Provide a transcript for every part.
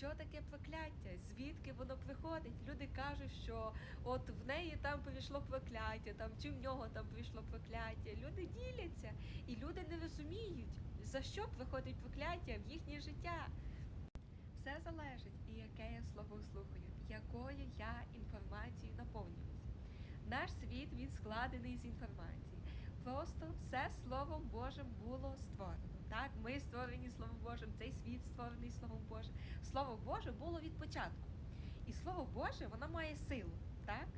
що таке прокляття, звідки воно приходить. Люди кажуть, що от в неї там прийшло прокляття, там чи в нього там прийшло прокляття. Люди діляться, і люди не розуміють, за що приходить прокляття в їхнє життя. Все залежить, і яке я слово слухаю, якою я інформацією наповнююсь. Наш світ він складений з інформації. Просто все Словом Божим було створено. Так, ми створені Словом Божим, цей світ створений Словом Божим. Слово Боже було від початку. І Слово Боже, воно має силу, так?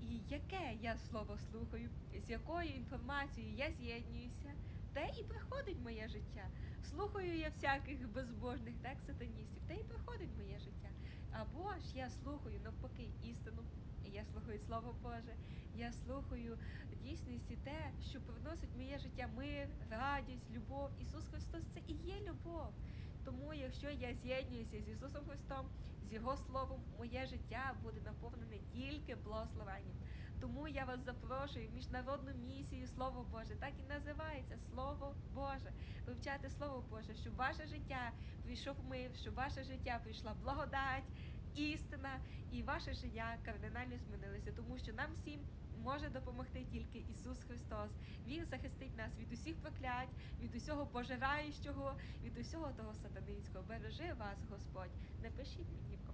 І яке я слово слухаю, з якою інформацією я з'єднуюся, те і приходить моє життя. Слухаю я всяких безбожних так, сатаністів, те і приходить моє життя. Або ж я слухаю навпаки істину, я слухаю Слово Боже, я слухаю дійсності те, що приносить моє життя мир, радість, любов. Ісус Христос це і є любов. Тому, якщо я з'єднуюся з Ісусом Христом, з Його Словом, моє життя буде наповнене тільки благословенням. Тому я вас запрошую в міжнародну місію Слово Боже, так і називається Слово Боже. Вивчати Слово Боже, щоб ваше життя прийшов мир, щоб ваше життя прийшла благодать, істина, і ваше життя кардинально змінилося, тому що нам всім. Може допомогти тільки Ісус Христос. Він захистить нас від усіх проклять, від усього пожираючого, від усього того сатанинського. Бережи вас, Господь. Напишіть мені в